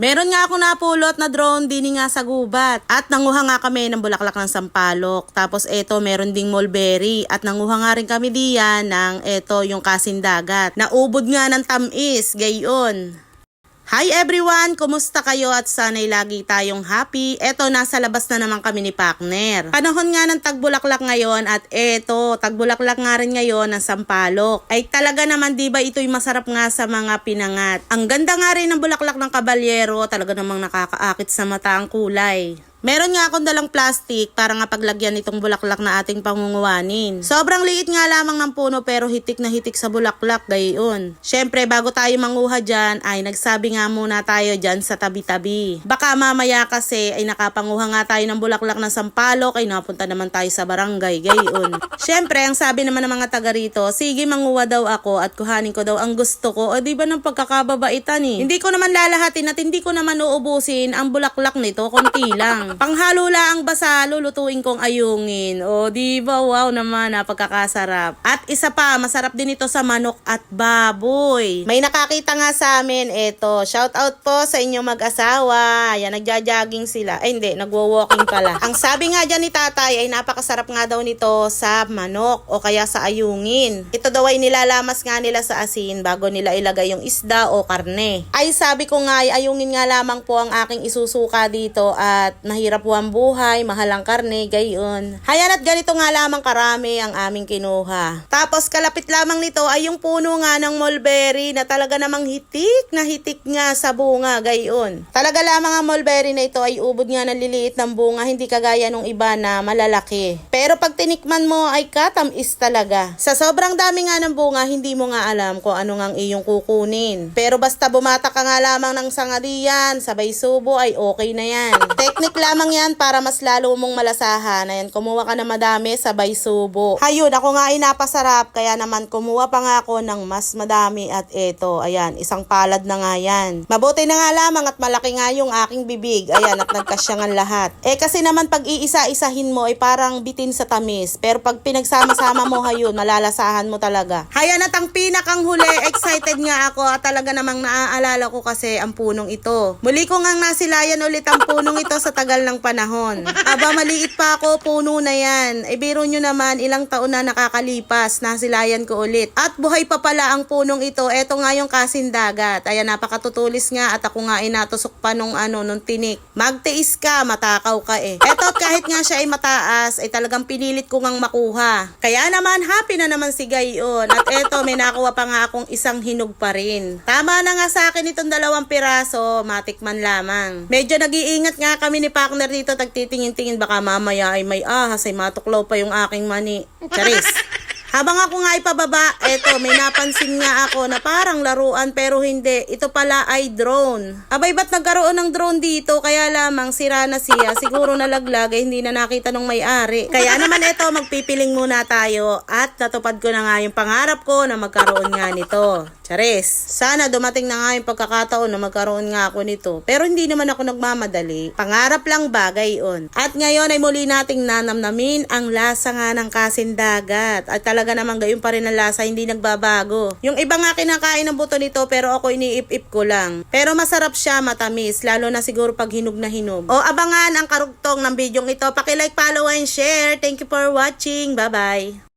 Meron nga ako napulot na drone din nga sa gubat. At nanguha nga kami ng bulaklak ng sampalok. Tapos eto, meron ding mulberry. At nanguha nga rin kami diyan ng eto, yung kasindagat. Naubod nga ng tamis, gayon. Hi everyone! Kumusta kayo at sana'y lagi tayong happy? Eto, nasa labas na naman kami ni Pakner. Panahon nga ng tagbulaklak ngayon at eto, tagbulaklak nga rin ngayon ng sampalok. Ay talaga naman di ba ito'y masarap nga sa mga pinangat. Ang ganda nga rin ng bulaklak ng kabalyero, talaga namang nakakaakit sa mata ang kulay. Meron nga akong dalang plastic para nga paglagyan itong bulaklak na ating pangunguwanin. Sobrang liit nga lamang ng puno pero hitik na hitik sa bulaklak gayon. Syempre bago tayo manguha dyan ay nagsabi nga muna tayo dyan sa tabi-tabi. Baka mamaya kasi ay nakapanguha nga tayo ng bulaklak na sampalok ay napunta naman tayo sa barangay gayon. Syempre ang sabi naman ng mga taga rito, sige manguha daw ako at kuhanin ko daw ang gusto ko. O di ba ng pagkakababaitan eh. Hindi ko naman lalahatin at hindi ko naman uubusin ang bulaklak nito, konti lang. Panghalo lang basa, lulutuin kong ayungin. O, di ba? Wow naman, napagkakasarap. At isa pa, masarap din ito sa manok at baboy. May nakakita nga sa amin, eto. Shout out po sa inyong mag-asawa. Yan, nagja-jogging sila. Ay, hindi, nagwo-walking pala. Ang sabi nga dyan ni tatay ay napakasarap nga daw nito sa manok o kaya sa ayungin. Ito daw ay nilalamas nga nila sa asin bago nila ilagay yung isda o karne. Ay, sabi ko nga, ay ayungin nga lamang po ang aking isusuka dito at mahirap po ang buhay, mahal ang karne, gayon. Hayan at ganito nga lamang karami ang aming kinuha. Tapos kalapit lamang nito ay yung puno nga ng mulberry na talaga namang hitik na hitik nga sa bunga, gayon. Talaga lamang ang mulberry na ito ay ubod nga ng liliit ng bunga, hindi kagaya nung iba na malalaki. Pero pag tinikman mo ay katamis talaga. Sa sobrang dami nga ng bunga, hindi mo nga alam kung ano nga iyong kukunin. Pero basta bumata ka nga lamang ng sangalian, sabay subo ay okay na yan. Technique lamang yan para mas lalo mong malasahan. Ayan, kumuha ka na madami, sabay subo. Hayun, ako nga ay napasarap, kaya naman kumuha pa nga ako ng mas madami at eto, ayan, isang palad na nga yan. Mabuti na nga lamang at malaki nga yung aking bibig. Ayan, at nagkasya nga lahat. Eh kasi naman pag iisa-isahin mo ay parang bitin sa tamis. Pero pag pinagsama-sama mo hayun, malalasahan mo talaga. Hayan at ang pinakang huli, excited nga ako at talaga namang naaalala ko kasi ang punong ito. Muli ko nga nasilayan ulit ang punong ito sa tagal ng panahon. Aba, maliit pa ako, puno na yan. E biro nyo naman, ilang taon na nakakalipas, nasilayan ko ulit. At buhay pa pala ang punong ito. Eto nga yung kasindagat. Ayan, napakatutulis nga at ako nga ay natusok pa nung ano, nung tinik. Magtiis ka, matakaw ka eh. Eto, kahit nga siya ay mataas, ay talagang pinilit ko ngang makuha. Kaya naman, happy na naman si Gayon. At eto, may nakuha pa nga akong isang hinog pa rin. Tama na nga sa akin itong dalawang piraso, matikman lamang. Medyo nag-iingat nga kami ni partner dito, tagtitingin-tingin baka mamaya ay may ahas, ay matuklaw pa yung aking mani. Charis. Habang ako nga ipababa, eto, may napansin nga ako na parang laruan pero hindi. Ito pala ay drone. Abay, ba't nagkaroon ng drone dito? Kaya lamang sira na siya. Siguro nalaglag, eh, hindi na nakita nung may-ari. Kaya naman eto, magpipiling muna tayo. At natupad ko na nga yung pangarap ko na magkaroon nga nito. Charis. Sana dumating na nga yung pagkakataon na magkaroon nga ako nito. Pero hindi naman ako nagmamadali. Pangarap lang bagay on. At ngayon ay muli nating nanamnamin ang lasa nga ng kasindagat. At talaga naman gayon pa rin ang lasa, hindi nagbabago. Yung iba nga kinakain ng buto nito pero ako iniip-ip ko lang. Pero masarap siya, matamis. Lalo na siguro pag hinog na hinog. O abangan ang karugtong ng bidyong ito. Pakilike, follow, and share. Thank you for watching. Bye-bye.